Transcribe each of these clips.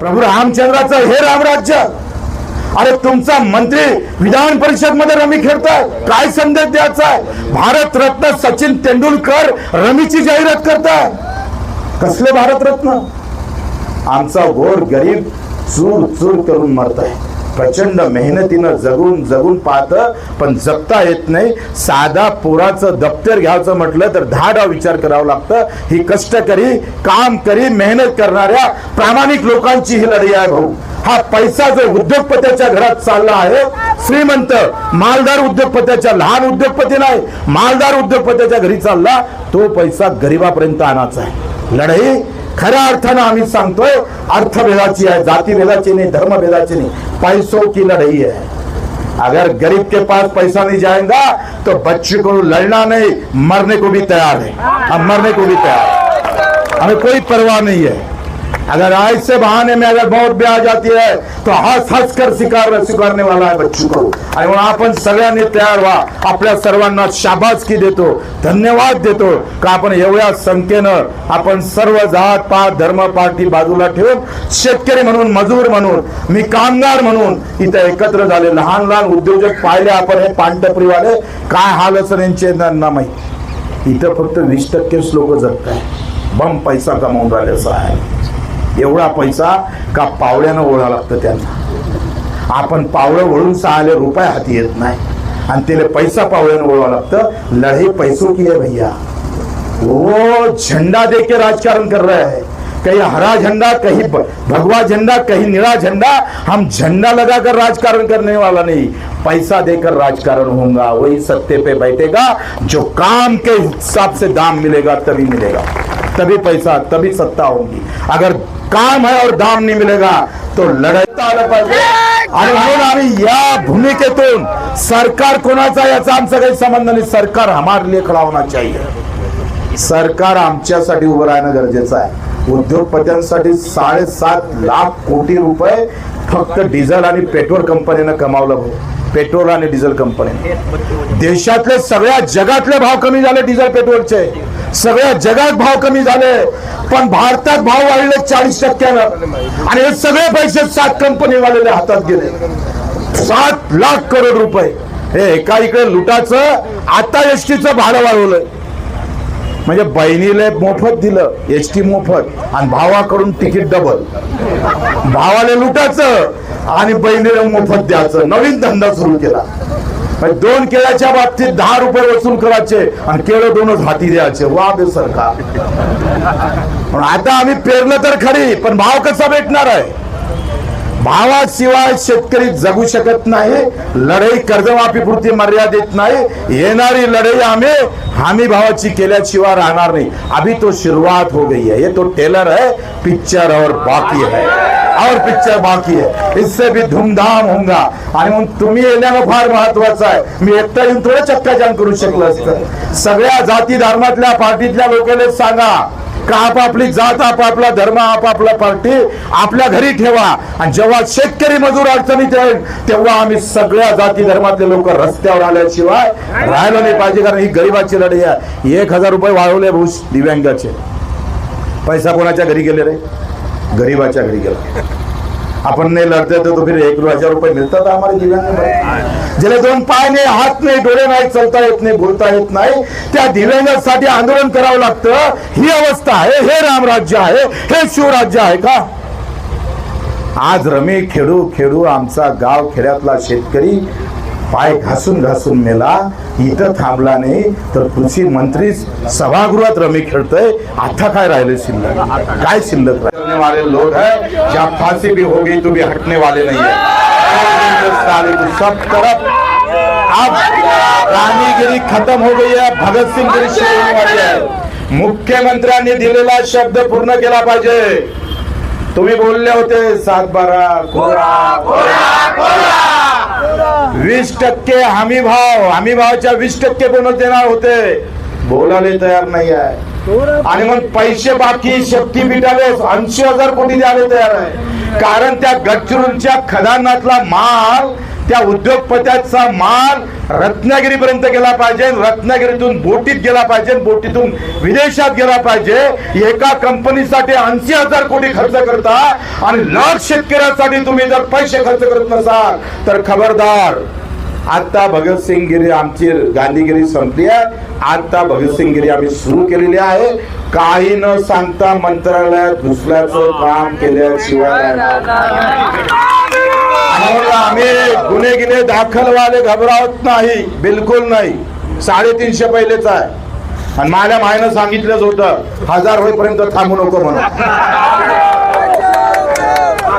प्रभू रामचंद्राचं हे रामराज्य अरे तुमचा मंत्री विधान परिषदमध्ये रमी खेळताय काय संदेश द्यायचा आहे भारत रत्न सचिन तेंडुलकर रमीची जाहिरात करताय. कसले भारतरत्न आमचा गोर गरीब चूर चूर करून मरत आहे प्रचंड मेहनतीनं जगून जगून पाहत पण जगता येत नाही. साधा पोराचं दप्तर घ्यायचं म्हटलं तर दहा डाव विचार करावं लागतं. ही कष्टकरी काम करी मेहनत करणाऱ्या प्रामाणिक लोकांची ही लढाई आहे भाऊ. हा पैसा जो उद्योगपत्याच्या घरात चालला आहे श्रीमंत मालदार उद्योगपत्याच्या लहान उद्योगपती नाही मालदार उद्योगपत्याच्या घरी चालला तो पैसा गरिबापर्यंत आणायचा आहे. लढाई खऱ्या अर्थानं आम्ही सांगतोय अर्थभेदाची आहे जातीभेदाची नाही धर्मभेदाची नाही. पैसों की लड़ाई है अगर गरीब के पास पैसा नहीं जाएगा तो बच्चे को लड़ना नहीं मरने को भी तैयार है। हम मरने को भी तैयार हमें कोई परवाह नहीं है। अगर ऐसे बहाने में अगर मौत भी आ जाती है तो हस हस कर स्वीकार स्वीकारने वाला है बच्चू को। आणि म्हणून आपण सगळ्यांनी तयार व्हा आपल्या सर्वांना शाबासकी देतो धन्यवाद देतो का आपण एवढ्या संख्येनं आपण सर्व जात पात धर्म पार्टी बाजूला ठेवून शेतकरी म्हणून मजूर म्हणून मी कामगार म्हणून इथं एकत्र झाले. लहान लहान उद्योजक पाहिले आपण हे पांडपरीवाले काय हाल असं यांचे ना इथं फक्त वीस टक्केच लोक जगत आहे बम पैसा कमावून राहिले असं आहे. एवढा पैसा का पावड्यानं ओढा लागतं त्यांना? आपण पावळं वळून सहाले रुपये हाती येत नाही. आणि त्याला पैसा पावड्यानं ओळवा लागतं. लढे पैसो की है भैया. वो झंडा दे के राजकारण कर रहे हैं. कहीं हरा झंडा कहीं भगवा झंडा कहीं निरा झंडा. हम झंडा लगाकर राजकारण करने वाला नहीं. पैसा देकर राजकारण होगा वही सत्ते पे बैठेगा. जो काम के हिसाब से दाम मिलेगा तभी मिलेगा. तभी पैसा तभी सत्ता होगी. अगर काम है और दाम नहीं मिलेगा तो लढाईता आलं पाहिजे आणि म्हणून आम्ही या भूमिकेतून सरकार कोणाचा याचा आमचा काही संबंध नाही. सरकार हमारे लिए खडा होना चाहिए. सरकार आमच्यासाठी उभं राहणं गरजेचं आहे. उद्योगपत्यांसाठी साडेसात लाख कोटी रुपये फक्त डिझेल आणि पेट्रोल कंपनीनं कमावलं भाऊ. पेट्रोल आणि डिझेल कंपनी. देशातले सगळ्या जगातले भाव कमी झाले डिझेल पेट्रोलचे. सगळ्या जगात भाव कमी झाले. पण भारतात भाव वाढले चाळीस टक्क्यानं. आणि हे सगळे पैसे सात कंपनी वालेल्या हातात गेले. सात लाख करोड रुपये. हे एका इकडे लुटाचं आता एसटीचं भाडं वाढवलंय. म्हणजे बहिणीला मोफत दिलं एस टी मोफत. आणि भावाकडून तिकीट डबल भावाला लुटायचं आणि बहिणीला मोफत द्यायचं. नवीन धंदा सुरू केला. दोन केळ्याच्या बाबतीत दहा रुपये वसूल करायचे आणि केळं दोनच हाती द्यायचे. वा बे सरकार. पण आता आम्ही पेरलं तर खरी पण भाव कसा भेटणार आहे? भावाशिवाय शेतकरी जगू शकत नाही लढाई कर्जमाफी पुरती मर्यादित नाही येणारी लढाई आम्ही हमी भावाची केल्याशिवाय राहणार नाही. अभी तो सुरुवात हो गई है. ये तो टेलर है पिक्चर और बाकी है. और पिक्चर बाकी है इससे भी धूमधाम होगा आणि मग तुम्ही येण्यानं फार महत्वाचं आहे. मी एकटा येऊन थोडं चक्काजाम करू शकलो असतं. सगळ्या जाती धर्मातल्या पार्टीतल्या लोकांना सांगा. का आपापली जात आपापला धर्म आपापला पार्टी आपल्या घरी ठेवा. आणि जेव्हा शेतकरी मजूर अडचणीत येईल तेव्हा आम्ही सगळ्या जाती धर्मातले लोक रस्त्यावर आल्याशिवाय राहिलं नाही पाहिजे कारण ही गरीबाची लढाई आहे. एक हजार रुपये वाढवले भूष दिव्यांगाचे. पैसा कोणाच्या घरी गेले रे? गरीबाच्या घरी गेला. आपण नाही लढते तर तो फिर एक हजार रुपये मिळतात आम्हाला दिव्यांग ज्याला दोन पाय नाही हात नाही डोळे नाही चालता येत नाही बोलता येत नाही त्या दिव्यांगासाठी आंदोलन करावं लागतं. ही अवस्था आहे हे रामराज्य आहे हे शिवराज्य आहे का? आज रमे खेडू खेडू आमचा गाव खेड्यातला शेतकरी पाय घासून घासून मेला. इथं थांबला नाही तर कृषी मंत्री सभागृहात रमी खेळतोय. आता काय राहिले शिल्लक? काय शिल्लक करने वाले लोग है जहाँ फांसी भी होगी तो भी हटने वाले नहीं है. सब तरफ अब रानीगिरी खत्म हो गई है भगत सिंह गिरी शुरू होने वाली है. मुख्यमंत्र्यांनी दिलेला शब्द पूर्ण केला पाहिजे. तुम्ही बोलले होते सात बारा कोरा वीस टक्के हमी भाव हमी भावाच्या वीस टक्के बोनस देणार होते. बोलायला तयार नाही आहे. आणि मग पैसे बाकी शक्ती पिठाले ऐंशी हजार कोटी द्यायला तयार आहे. कारण त्या गडचिरोलीच्या खदानातला माल त्या उद्योगपत्याचा माल रत्नागिरीपर्यंत गेला पाहिजे रत्नागिरीतून बोटीत गेला पाहिजे बोटीतून विदेशात गेला पाहिजे. एका कंपनीसाठी ऐंशी हजार कोटी खर्च करता आणि लाख शेतकऱ्यांसाठी तुम्ही जर पैसे खर्च करत नसाल तर खबरदार आता भगतसिंग गिरी आमची गांधीगिरी संपली आहे. आता भगतसिंग गिरी आम्ही सुरू केलेली आहे. काही न सांगता मंत्रालयात घुसल्याचं काम केल्याशिवाय म्हणून आम्ही गुन्हे गिन्हे दाखल घबरावत नाही. बिलकुल नाही. साडेतीनशे पहिलेच आहे. आणि माझ्या मायनं सांगितलंच होतं हजार होईपर्यंत थांबू नको म्हणून.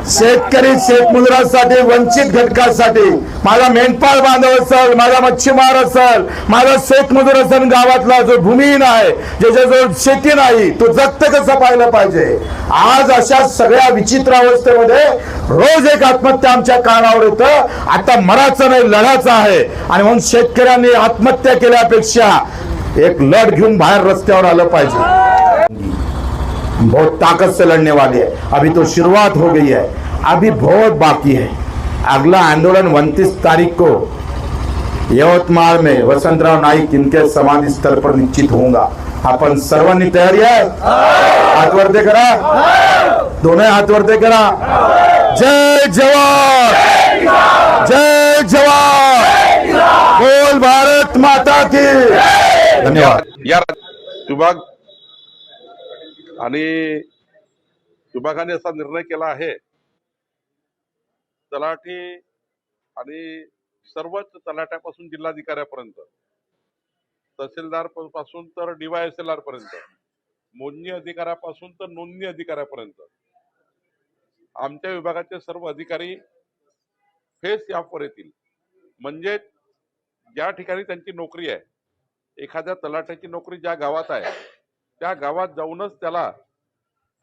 शेतकरी शेतमजुरासाठी वंचित घटकासाठी. माझा मेंढपाळ बांधव असेल माझा मच्छीमार असेल माझा शेतमजूर असेल गावातला जो भूमिहीन आहे ज्याच्याजवळ शेती नाही तो जगत कसं पाहिलं पाहिजे? आज अशा सगळ्या विचित्र अवस्थेमध्ये रोज एक आत्महत्या आमच्या कानावर येतं. आता मराचं नाही लढाचं आहे. आणि म्हणून शेतकऱ्यांनी आत्महत्या केल्यापेक्षा एक लढ घेऊन बाहेर रस्त्यावर आलं पाहिजे. बहुत ताकत से लड़ने वाली है। अभी तो शुरुआत हो गई है। अभी बहुत बाकी है। अगला आंदोलन उनतीस तारीख को यवतमाळ में वसंतराव नाईक इनके समाधि स्थल पर निश्चित होगा आपण सर्वांनी तयारी आहे हात वरते करा। दोन्ही हात वरते करा। जय जवान। जय जवान। बोल भारत माता की। धन्यवाद। या विभाग आणि विभागाने असा निर्णय केला आहे. तलाठी आणि सर्वच तलाठ्यापासून जिल्हाधिकाऱ्यापर्यंत तहसीलदारपासून तर डीवायएसएलआर पर्यंत मोजणी अधिकाऱ्यापासून तर नोंदणी अधिकाऱ्यापर्यंत आमच्या विभागाचे सर्व अधिकारी फेस यापवर येतील. म्हणजे ज्या ठिकाणी त्यांची नोकरी आहे एखाद्या तलाठ्याची नोकरी ज्या गावात आहे त्या गावात जाऊनच त्याला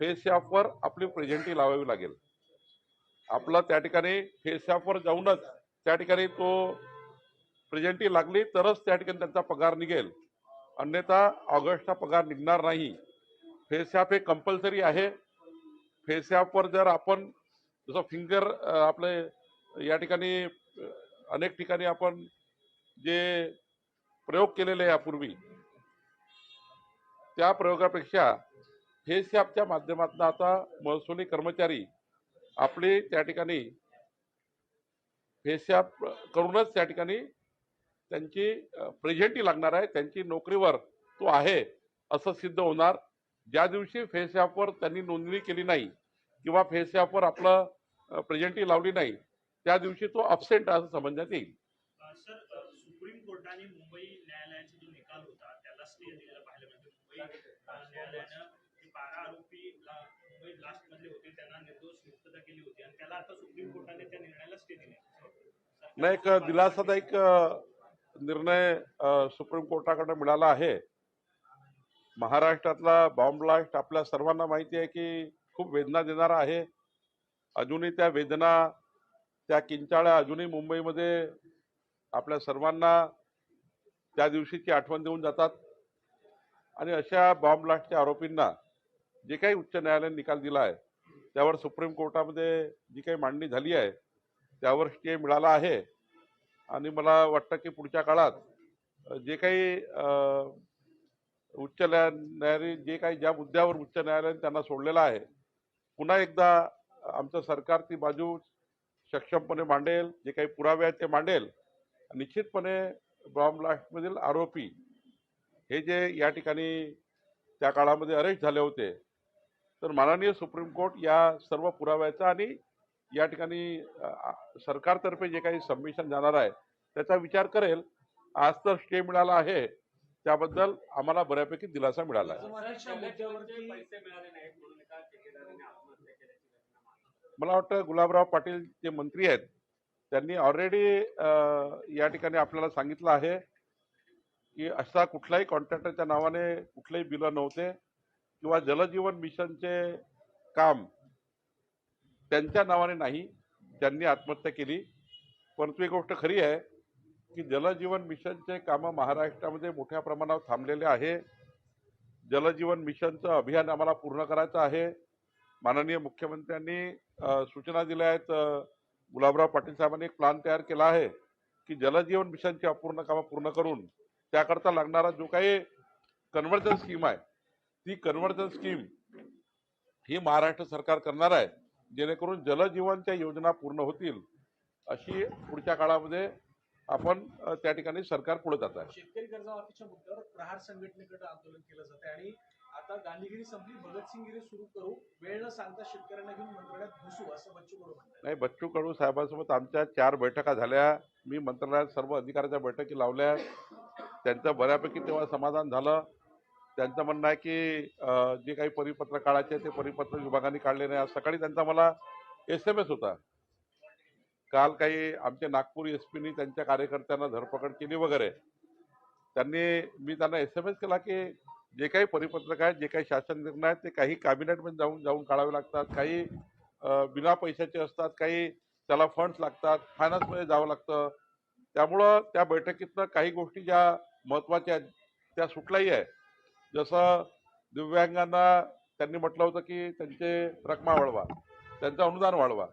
फेस आपली प्रेझेंटी लावावी लागेल. आपला त्या ठिकाणी फेस ॲपवर जाऊनच त्या ठिकाणी तो प्रेझेंटी लागली तरच त्या ठिकाणी त्यांचा पगार निघेल. अन्यथा ऑगस्टचा पगार निघणार नाही. फेस हे कंपल्सरी आहे. फेस जर आपण जसं फिंगर आपले या ठिकाणी अनेक ठिकाणी आपण जे प्रयोग केलेले आहे यापूर्वी त्या प्रयोगापेक्षा फेस ॲपच्या माध्यमातून आता महसुली कर्मचारी आपली त्या ठिकाणी फेस ॲप करूनच त्या ठिकाणी त्यांची प्रेझेंटी लागणार आहे त्यांची नोकरीवर तो आहे असं सिद्ध होणार. ज्या दिवशी फेस ॲपवर त्यांनी नोंदणी केली नाही किंवा फेस ॲपवर आपलं प्रेझेंटी लावली नाही त्या दिवशी तो अबसेंट असं समजण्यात येईल. सर सुप्रीम कोर्टाने मुंबई न्यायालयाचा जो निकाल होता त्याला स्टे दिलेला मुंबई न्यायालयानं जे बारा आरोपी मुंबई ब्लास्टमधले होते. त्यांना निर्दोष मुक्तता केली होती. आणि त्याला आता सुप्रीम कोर्टाने त्या निर्णयाला स्टे दिले. नाही एक दिलासादायक निर्णय सुप्रीम कोर्टाकडे मिळाला आहे. महाराष्ट्रातला बॉम्ब ब्लास्ट आपल्या सर्वांना माहिती आहे की खूप वेदना देणारा आहे. अजूनही त्या वेदना त्या किंचाळ्या अजूनही मुंबईमध्ये आपल्या सर्वांना त्या दिवशीची आठवण देऊन जातात. आणि अशा बॉम्ब ब्लास्टच्या आरोपींना जे काही उच्च न्यायालयाने निकाल दिला आहे त्यावर सुप्रीम कोर्टामध्ये जी काही मांडणी झाली आहे त्यावर स्टे मिळाला आहे. आणि मला वाटतं की पुढच्या काळात जे काही उच्च न्याया न्यायालय जे काही ज्या मुद्द्यावर उच्च न्यायालयाने त्यांना सोडलेलं आहे पुन्हा एकदा आमचं सरकार ती बाजू सक्षमपणे मांडेल जे काही पुरावे आहेत ते मांडेल. निश्चितपणे बॉम्ब ब्लास्टमधील आरोपी हे जे या ठिकाणी त्या काळामध्ये अरेस्ट झाले होते तर माननीय सुप्रीम कोर्ट या सर्व पुराव्याचा आणि या ठिकाणी सरकारतर्फे जे काही सबमिशन जाणार आहे त्याचा विचार करेल. आज तर स्टे मिळाला आहे. त्याबद्दल आम्हाला बऱ्यापैकी दिलासा मिळाला मला वाटतं गुलाबराव पाटील जे मंत्री आहेत त्यांनी ऑलरेडी या ठिकाणी आपल्याला सांगितलं आहे. की असा कुठल्याही कॉन्ट्रॅक्टरच्या नावाने कुठलेही बिलं नव्हते किंवा जलजीवन मिशनचे काम त्यांच्या नावाने नाही त्यांनी आत्महत्या केली. परंतु एक गोष्ट खरी आहे की जलजीवन मिशनचे कामं महाराष्ट्रामध्ये मोठ्या प्रमाणावर थांबलेले आहे. जलजीवन मिशनचं अभियान आम्हाला पूर्ण करायचं आहे. माननीय मुख्यमंत्र्यांनी सूचना दिल्या आहेत. गुलाबराव पाटील साहेबांनी एक प्लान तयार केला आहे की जलजीवन मिशनची अपूर्ण कामं पूर्ण करून त्याकरता लागणारा जो काही कन्व्हर्जन स्कीम आहे ती कन्व्हर्जन स्कीम ही महाराष्ट्र सरकार करणार आहे जेणेकरून जलजीवनच्या योजना पूर्ण होतील अशी पुढच्या काळामध्ये आपण त्या ठिकाणी सरकार पुढे जात आहे. शेतकरी कर्जमाफीच्या मुद्द्यावर प्रहार संघटनेकडे आंदोलन केलं जाते आणि आता गांधीगिरी संपली भगतसिंगगिरी सुरू करू वेळ न सांगता शेतकऱ्यांना घेऊन मंत्रालयात घुसू असं बच्चू कडू नाही बच्चू कडू साहेबांसोबत आमच्या चार बैठका झाल्या मी मंत्रालयात सर्व अधिकाऱ्याच्या बैठकी लावल्या त्यांचं बऱ्यापैकी तेव्हा समाधान झालं. त्यांचं म्हणणं आहे की जे काही परिपत्र काढायचे ते परिपत्र विभागाने काढले नाही आज सकाळी त्यांचा मला एस एम एस होता. काल काही आमचे नागपूर एस पीनी त्यांच्या कार्यकर्त्यांना धरपकड केली वगैरे. त्यांनी मी त्यांना एस एम एस केला की जे काही परिपत्रक आहेत जे काही शासन निर्णय आहेत ते काही कॅबिनेटमध्ये जाऊन जाऊन काढावे लागतात. काही बिना पैशाचे असतात काही त्याला फंड्स लागतात फायनान्समध्ये जावं लागतं. त्यामुळं त्या बैठकीतनं काही गोष्टी ज्या महत्त्वाच्या त्या सुटल्याही आहे. जसं दिव्यांगांना त्यांनी म्हटलं होतं की त्यांचे रकमा वाढवा त्यांचं अनुदान वाढवा.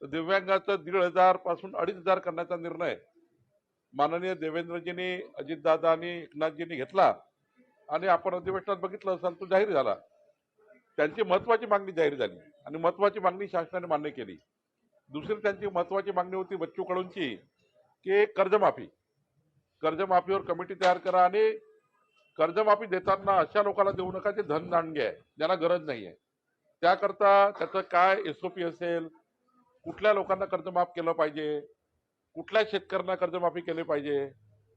तर दिव्यांगाचं दीड हजारपासून अडीच हजार करण्याचा निर्णय माननीय देवेंद्रजींनी अजितदादा आणि एकनाथजींनी घेतला. आणि आपण अधिवेशनात बघितलं असाल तो जाहीर झाला. त्यांची महत्वाची मागणी जाहीर झाली आणि महत्वाची मागणी शासनाने मान्य केली. दुसरी त्यांची महत्वाची मागणी होती बच्चू कडूंची की कर्जमाफी. कर्जमाफीवर कमिटी तयार करा आणि कर्जमाफी देताना अशा लोकांना देऊ नका जे धन दांडगे आहे ज्यांना गरज नाही आहे. त्याकरता त्याचं काय एस ओ पी असेल कुठल्या लोकांना कर्जमाफ केलं पाहिजे कुठल्या शेतकऱ्यांना कर्जमाफी केली पाहिजे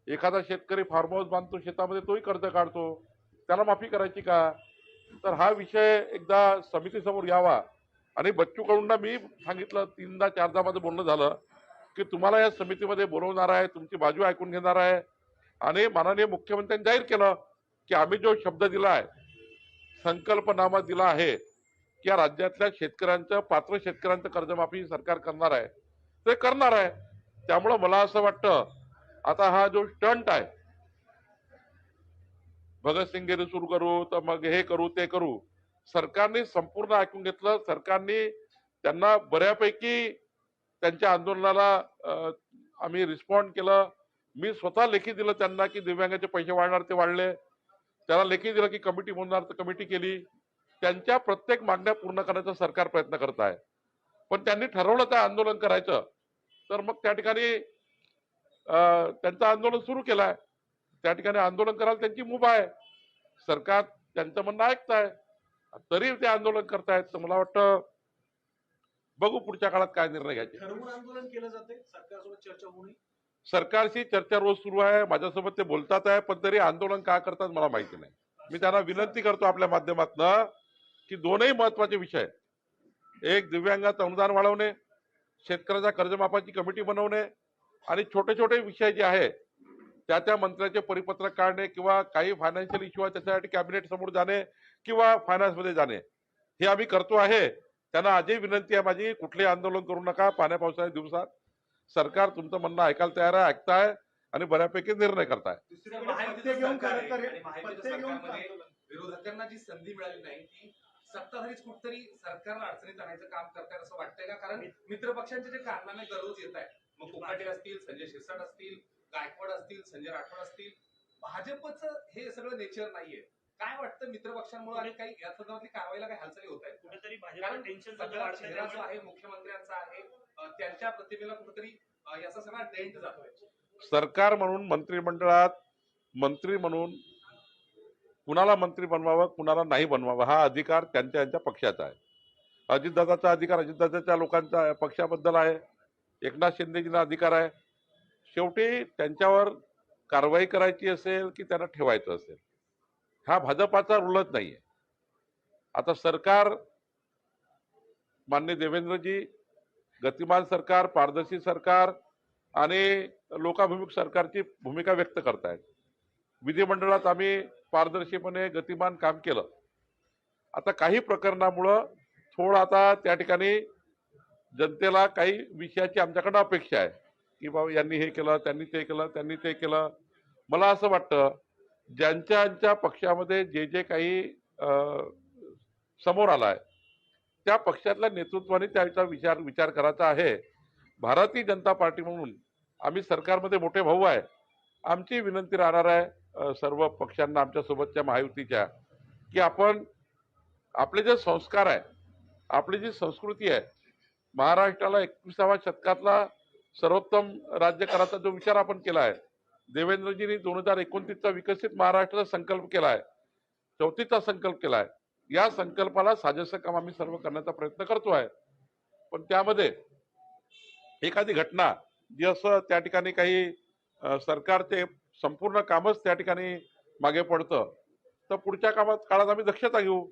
एखादा शेतकरी फार्म हाऊस बांधतो शेतामध्ये तोही कर्ज काढतो त्याला माफी करायची का? तर हा विषय एकदा समितीसमोर यावा. आणि बच्चू कडूंना मी सांगितलं तीनदा चारदा माझं बोलणं झालं. की तुम्हाला या समितीमध्ये बोलवणार आहे तुमची बाजू ऐकून घेणार आहे. आणि माननीय मुख्यमंत्र्यांनी जाहीर केलं की आम्ही जो शब्द दिला आहे संकल्पनामा दिला आहे की या राज्यातल्या शेतकऱ्यांचं पात्र शेतकऱ्यांचं कर्जमाफी सरकार करणार आहे. ते करणार आहे. त्यामुळं मला असं वाटतं आता हा जो स्टंट आहे भगतसिंग गिरी सुरू करू तर मग हे करू ते करू सरकारने संपूर्ण ऐकून घेतलं सरकारने त्यांना बऱ्यापैकी त्यांच्या आंदोलनाला आम्ही रिस्पॉन्ड केलं. मी स्वतः लेखी दिलं त्यांना की दिव्यांगाचे पैसे वाढणार ते वाढले. त्याला लेखी दिलं की कमिटी म्हणणार तर कमिटी केली. त्यांच्या प्रत्येक मागण्या पूर्ण करण्याचा सरकार प्रयत्न करत आहे. पण त्यांनी ठरवलं त्या आंदोलन करायचं. तर मग त्या ठिकाणी त्यांचं आंदोलन सुरू केलं आहे त्या ठिकाणी आंदोलन करायला त्यांची मुभा आहे. सरकार त्यांचं म्हणणं ऐकत आहे तरी ते आंदोलन करतायत तर मला वाटतं बघू पुढच्या काळात काय निर्णय घ्यायचे. आंदोलन केलं जाते सरकारसोबत चर्चा होऊ नये सरकारशी चर्चा रोज सुरू आहे माझ्यासोबत ते बोलतात आहे पण तरी आंदोलन का करतात मला माहिती नाही. मी त्यांना विनंती करतो आपल्या माध्यमातनं की दोनही महत्त्वाचे विषय आहेत. एक दिव्यांगाचं अनुदान वाढवणे शेतकऱ्याच्या कर्जमाफाची कमिटी बनवणे आणि छोटे छोटे विषय जे आहे त्या त्या मंत्र्याचे परिपत्रक काढणे किंवा काही फायनान्शियल इश्यू आहे त्याच्यासाठी कॅबिनेट समोर जाणे किंवा फायनान्समध्ये जाणे. हे आम्ही करतो आहे. त्यांना आजही विनंती आहे माझी कुठलेही आंदोलन करू नका पाण्या पावसाच्या दिवसात. सरकार तुमचं म्हणणं ऐकायला तयार आहे ऐकताय आणि बऱ्यापैकी निर्णय करताय. विरोधकांना जी संधी मिळाली नाही ती सत्ताधारीच कुठतरी सरकारला अडचणीत आणायचं काम करतायत असं वाटतंय का? कारण मित्रपक्षांचे जे कारनामे दररोज येत आहेत मग कोकाटे असतील संजय शिरसाट असतील गायकवाड असतील संजय राठोड असतील भाजपचं हे सगळं नेचर नाहीये. काय वाटतं मित्रपक्षांमुळे आणि काही या संदर्भातली कारवाईला काही हालचाली होत आहेत? कुठेतरी कारण भाजप टेन्शन सगळा चेहरा जो आहे मुख्यमंत्र्यांचा आहे त्यांच्या प्रतिमेला कुठेतरी याचा सगळा डेंट जातोय. सरकार म्हणून मंत्रिमंडळात मंत्री म्हणून कुणाला मंत्री बनवावं कुणाला नाही बनवावं हा अधिकार त्यांच्या त्यांच्या पक्षाचा आहे. अजितदादाचा अधिकार अजितदादाच्या लोकांचा पक्षाबद्दल आहे. एकनाथ शिंदेजींना अधिकार आहे. शेवटी त्यांच्यावर कारवाई करायची असेल की त्यांना ठेवायचं असेल? हा भाजपाचा रुलत नाही आहे आता सरकार मान्य देवेंद्रजी गतिमान सरकार पारदर्शी सरकार आणि लोकाभिमुख सरकारची भूमिका व्यक्त करतायत. विधिमंडळात आम्ही पारदर्शीपणे गतिमान काम केलं. आता काही प्रकरणामुळं थोडं आता त्या ठिकाणी जनतेला काही विषयाची आमच्याकडनं अपेक्षा आहे. की बाबा यांनी हे केलं त्यांनी ते केलं त्यांनी ते केलं. मला असं वाटतं ज्यांच्या ज्यांच्या पक्षामध्ये जे जे काही समोर आलं आहे त्या पक्षातल्या नेतृत्वाने त्याचा विचार विचार करायचा आहे. भारतीय जनता पार्टी म्हणून आम्ही सरकारमध्ये मोठे भाऊ आहे. आमची विनंती राहणार आहे सर्व पक्षांना आमच्या सोबतच्या महायुतीच्या की आपण आपले जे संस्कार आहे आपली जी संस्कृती आहे महाराष्ट्राला एकविसाव्या शतकातला सर्वोत्तम राज्य करायचा जो विचार आपण केला आहे देवेंद्रजींनी दोन हजार एकोणतीसचा विकसित महाराष्ट्राचा संकल्प केला आहे. चौथीचा संकल्प केला आहे. या संकल्पाला साजेसं काम आम्ही सर्व करण्याचा प्रयत्न करतो आहे. पण त्यामध्ये एखादी घटना जी असं त्या ठिकाणी काही सरकारचे संपूर्ण कामच त्या ठिकाणी मागे पडतं तर पुढच्या कामात काळात आम्ही दक्षता घेऊ.